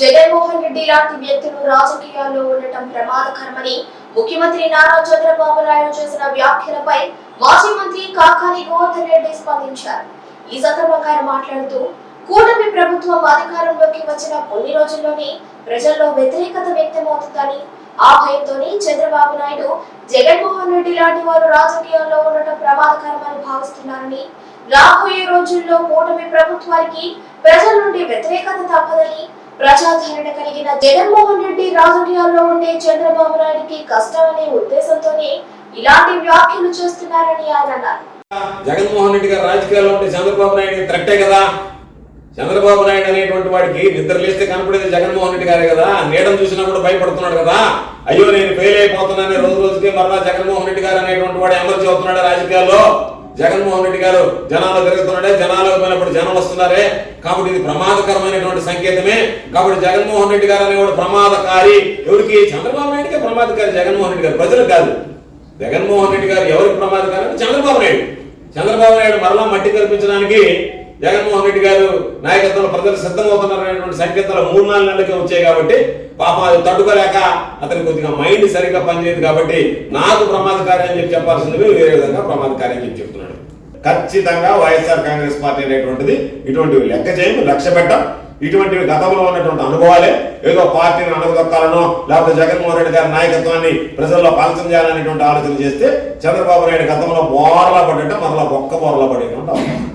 జగన్మోహన్ రెడ్డి లాంటి వ్యక్తులు రాజకీయాల్లో ఉండటం ప్రమాదకరమని ముఖ్యమంత్రి నారా చంద్రబాబు నాయుడు చేసిన వ్యాఖ్యలపై మాజీ మంత్రి కాకాని గోవర్ధన్ రెడ్డి స్పందించారు. ఈ సందర్భంగా ఆయన మాట్లాడుతూ కూటమి ప్రభుత్వం అధికారంలోకి వచ్చిన కొన్ని రోజుల్లోనే ప్రజల్లో వ్యతిరేకత వ్యక్తమవుతుందని ఆ భయంతోనే చంద్రబాబు నాయుడు జగన్మోహన్ రెడ్డి లాంటి వారు రాజకీయాల్లో ఉండటం భావిస్తున్నారని. రాబోయే రోజుల్లో కూటమి ప్రభుత్వానికి ప్రజల నుండి వ్యతిరేకత తప్పదని ప్రజాదరణ కలిగిన జగన్మోహన్ రెడ్డి రాజకీయాల్లో ఉండే చంద్రబాబు నాయుడికి కష్టమనే ఉద్దేశంతోనే ఇలాంటి వ్యాఖ్యలు చేస్తున్నారని ఆయన అన్నారు. జగన్మోహన్ రెడ్డి గారు రాజకీయాల్లో ఉంటే చంద్రబాబు నాయుడు థ్రెట్టే కదా? చంద్రబాబు నాయుడు అనేటువంటి వాడికి నిద్ర లేస్తే కనపడేది జగన్మోహన్ రెడ్డి గారే కదా. నీడను చూసినా కూడా భయపడుతున్నాడు కదా. అయ్యో నేను ఫెయిల్ అయిపోతున్నాను రోజు రోజుకి మరలా జగన్మోహన్ రెడ్డి గారు అనేటువంటి వాడు ఎమర్జీ అవుతున్నాడు రాజకీయాల్లో. జగన్మోహన్ రెడ్డి గారు జనాలు తిరుగుతున్నాడే జనాలు పోయినప్పుడు జనం వస్తున్నారే. కాబట్టి ఇది ప్రమాదకరమైనటువంటి సంకేతమే. కాబట్టి జగన్మోహన్ రెడ్డి గారు అనేవాడు ప్రమాదకారి. ఎవరికి? చంద్రబాబు నాయుడికే ప్రమాదకారి జగన్మోహన్ రెడ్డి గారు. ప్రజలకు కాదు. జగన్మోహన్ రెడ్డి గారు ఎవరికి ప్రమాదకారి? చంద్రబాబు నాయుడు. చంద్రబాబు నాయుడు మరలా మట్టి కల్పించడానికి జగన్మోహన్ రెడ్డి గారు నాయకత్వంలో ప్రజలు సిద్ధమవుతున్నారనేటువంటి సంకేతాలు మూడు నాలుగు నెలలకే వచ్చాయి కాబట్టి పాపం అది తట్టుకోలేక అతనికి కొద్దిగా మైండ్ సరిగ్గా పనిచేయదు కాబట్టి నాకు ప్రమాదకారి అని చెప్పి చెప్పాల్సింది వేరే విధంగా ప్రమాదకారి అని చెప్పి చెప్తున్నాడు. ఖచ్చితంగా వైఎస్ఆర్ కాంగ్రెస్ పార్టీ అనేటువంటిది ఇటువంటివి లెక్క చేయము లక్ష్య పెట్టం. ఇటువంటివి గతంలో ఉన్నటువంటి అనుభవాలే. ఏదో పార్టీని అణగదొక్కాలనో లేకపోతే జగన్మోహన్ రెడ్డి గారి నాయకత్వాన్ని ప్రజల్లో పాలన చేయాలనేటువంటి ఆలోచన చేస్తే చంద్రబాబు నాయుడు గతంలో బోర్లా పడ్డట్టే మరలా బొక్క బోర్లా పడేటువంటి అవకాశం.